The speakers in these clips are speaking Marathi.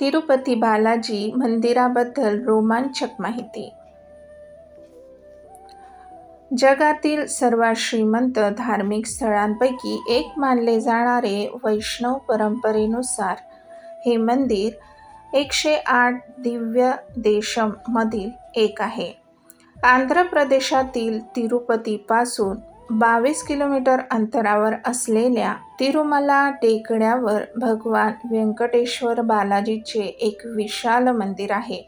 तिरुपती बालाजी मंदिराबद्दल रोमांचक माहिती. जगातील सर्वात श्रीमंत धार्मिक स्थळांपैकी एक मानले जाणारे वैष्णव परंपरेनुसार हे मंदिर एकशे आठ दिव्य देशमधील एक आहे. आंध्र प्रदेशातील तिरुपतीपासून बावीस किलोमीटर अंतरावर असलेल्या तिरुमला टेकड्यावर भगवान व्यंकटेश्वर बालाजीचे एक विशाल मंदिर आहे.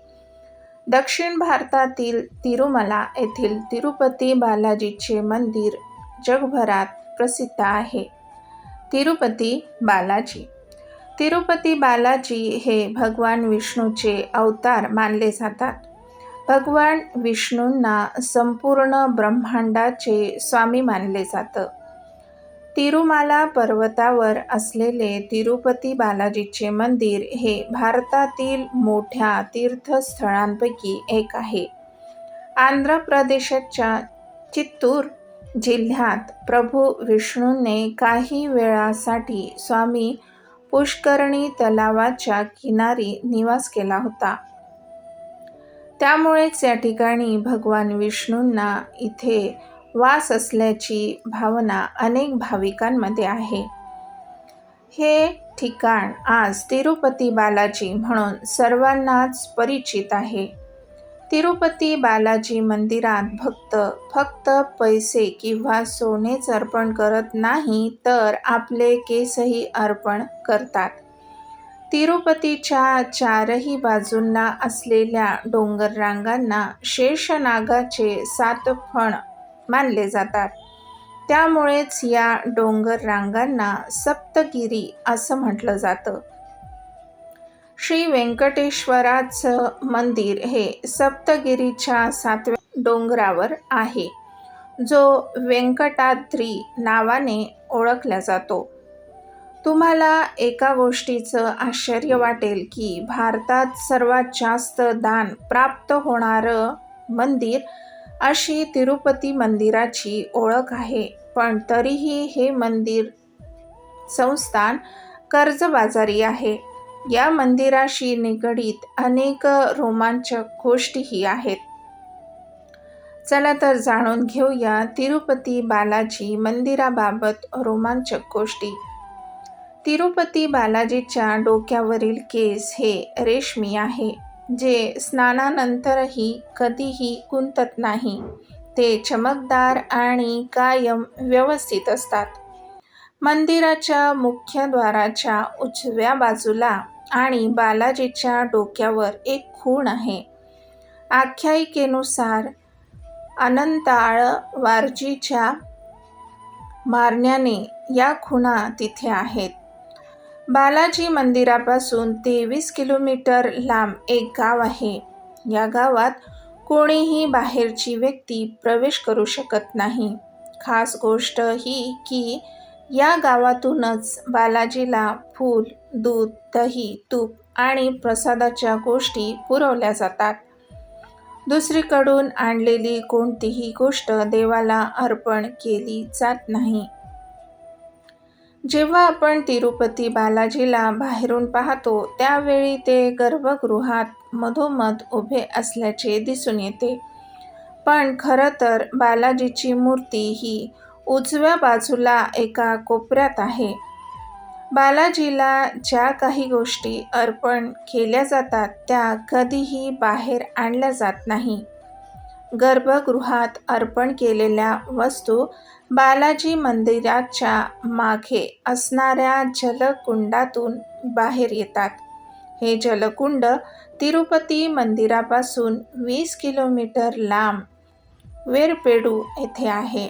दक्षिण भारतातील तिरुमला येथील तिरुपती बालाजीचे मंदिर जगभरात प्रसिद्ध आहे. तिरुपती बालाजी. तिरुपती बालाजी हे भगवान विष्णूचे अवतार मानले जातात. भगवान विष्णूंना संपूर्ण ब्रह्मांडाचे स्वामी मानले जातं. तिरुमाला पर्वतावर असलेले तिरुपती बालाजीचे मंदिर हे भारतातील मोठ्या तीर्थस्थळांपैकी एक आहे. आंध्र प्रदेशाच्या चित्तूर जिल्ह्यात प्रभू विष्णूने काही वेळासाठी स्वामी पुष्करणी तलावाच्या किनारी निवास केला होता. त्यामुळेच या ठिकाणी भगवान विष्णूंना इथे वास असल्याची भावना अनेक भाविकांमध्ये आहे. हे ठिकाण आज तिरुपती बालाजी म्हणून सर्वांनाच परिचित आहे. तिरुपती बालाजी मंदिरात भक्त फक्त पैसे किंवा सोनेच अर्पण करत नाही तर आपले केसही अर्पण करतात. तिरुपतीच्या चारही बाजूंना असलेल्या डोंगररांगांना शेषनागाचे सात फण मानले जातात. त्यामुळेच या डोंगररांगांना सप्तगिरी असं म्हटलं जातं. श्री व्यंकटेश्वराचं मंदिर हे सप्तगिरीच्या सातव्या डोंगरावर आहे जो व्यंकटाद्री नावाने ओळखला जातो. तुम्हाला एका गोष्टीचं आश्चर्य वाटेल की भारतात सर्वात जास्त दान प्राप्त होणारं मंदिर अशी तिरुपती मंदिराची ओळख आहे. पण तरीही हे मंदिर संस्थान कर्जबाजारी आहे. या मंदिराशी निगडीत अनेक रोमांचक गोष्टीही आहेत. चला तर जाणून घेऊया तिरुपती बालाजी मंदिराबाबत रोमांचक गोष्टी. तिरुपती बालाजीच्या डोक्यावरील केस हे रेशमी आहे जे स्नानानंतरही कधीही गुंतत नाही. ते चमकदार आणि कायम व्यवस्थित असतात. मंदिराच्या मुख्य द्वाराच्या उजव्या बाजूला आणि बालाजीच्या डोक्यावर एक खूण आहे. आख्यायिकेनुसार अनंताळ वारजीच्या मारण्याने या खुणा तिथे आहेत. बालाजी मंदिरापासून तेवीस किलोमीटर लांब एक गाव आहे. या गावात कोणीही बाहेरची व्यक्ती प्रवेश करू शकत नाही. खास गोष्ट ही की या गावातूनच बालाजीला फूल दूध दही तूप आणि प्रसादाच्या गोष्टी पुरवल्या जातात. दुसरीकडून आणलेली कोणतीही गोष्ट देवाला अर्पण केली जात नाही. जेव्हा आपण तिरुपती बालाजीला बाहेरून पाहतो त्यावेळी ते गर्भगृहात मधोमध उभे असल्याचे दिसून येते. पण खरं तर बालाजीची मूर्ती ही उजव्या बाजूला एका कोपऱ्यात आहे. बालाजीला ज्या काही गोष्टी अर्पण केल्या जातात त्या कधीही बाहेर आणल्या जात नाही. गर्भगृहात अर्पण केलेल्या वस्तू बालाजी मंदिराच्या मागे असणाऱ्या जलकुंडातून बाहेर येतात. हे जलकुंड तिरुपती मंदिरापासून वीस किलोमीटर लांब वेरपेडू येथे आहे.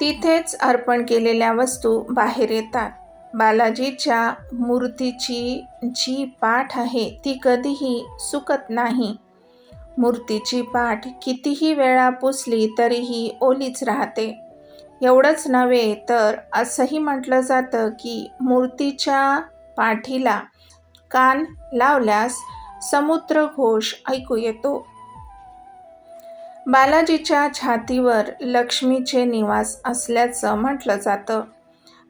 तिथेच अर्पण केलेल्या वस्तू बाहेर येतात. बालाजीच्या मूर्तीची जी पाठ आहे ती कधीही सुकत नाही. मूर्तीची पाठ कितीही वेळा पुसली तरीही ओलीच राहते. एवढंच नव्हे तर असंही म्हटलं जातं की मूर्तीच्या पाठीला कान लावल्यास समुद्रघोष ऐकू येतो. बालाजीच्या छातीवर लक्ष्मीचे निवास असल्याचं म्हटलं जातं.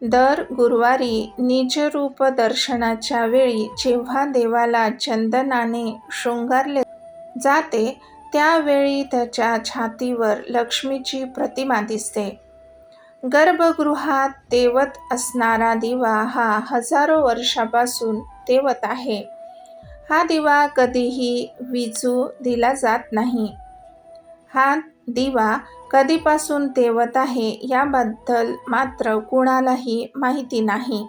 दर गुरुवारी निजरूप दर्शनाच्या वेळी जेव्हा देवाला चंदनाने शृंगारले जाते त्यावेळी त्याच्या छातीवर लक्ष्मीची प्रतिमा दिसते. गर्भगृहात तेवत असणारा दिवा हा हजारो वर्षापासून तेवत आहे. हा दिवा कधीही विजू दिला जात नाही. हा दिवा कधीपासून तेवत आहे याबद्दल मात्र कुणालाही माहिती नाही.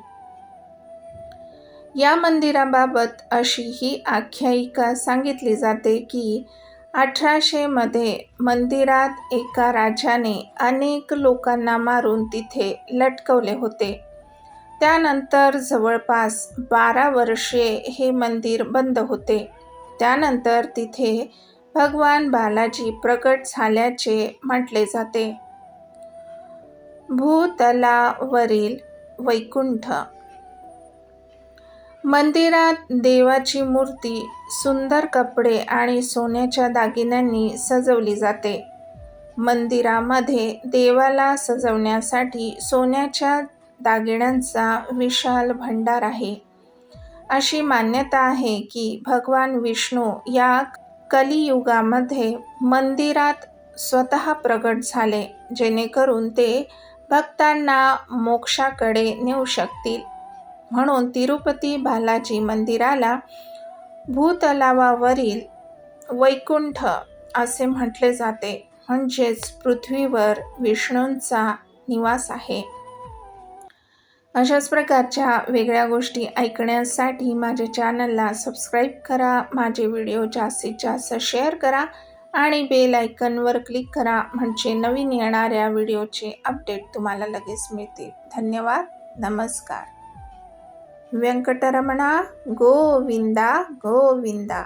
या मंदिराबाबत अशी ही आख्यायिका सांगितली जाते की अठराशेमध्ये मंदिरात एका राजाने अनेक लोकांना मारून तिथे लटकवले होते. त्यानंतर जवळपास बारा वर्षे हे मंदिर बंद होते. त्यानंतर तिथे भगवान बालाजी प्रकट झाल्याचे म्हटले जाते. भूतलावरील वैकुंठ मंदिरात देवाची मूर्ती सुंदर कपडे आणि सोन्याच्या दागिन्यांनी सजवली जाते. मंदिरामध्ये देवाला सजवण्यासाठी सोन्याच्या दागिन्यांचा विशाल भंडार आहे. अशी मान्यता आहे की भगवान विष्णू या कलियुगामध्ये मंदिरात स्वतः प्रगट झाले जेणेकरून ते भक्तांना मोक्षाकडे नेऊ शकतील. म्हणून तिरुपती बालाजी मंदिराला भूतलावावरील वैकुंठ असे म्हटले जाते. म्हणजेच पृथ्वीवर विष्णूंचा निवास आहे. अशाच प्रकारच्या वेगळ्या गोष्टी ऐकण्यासाठी माझ्या चॅनलला सबस्क्राईब करा माझे व्हिडिओ जास्तीत जास्त शेअर करा आणि बेल आयकनवर क्लिक करा म्हणजे नवीन येणाऱ्या व्हिडिओचे अपडेट तुम्हाला लगेच मिळतील. धन्यवाद नमस्कार. व्यंकटरमणा गोविंदा गोविंदा.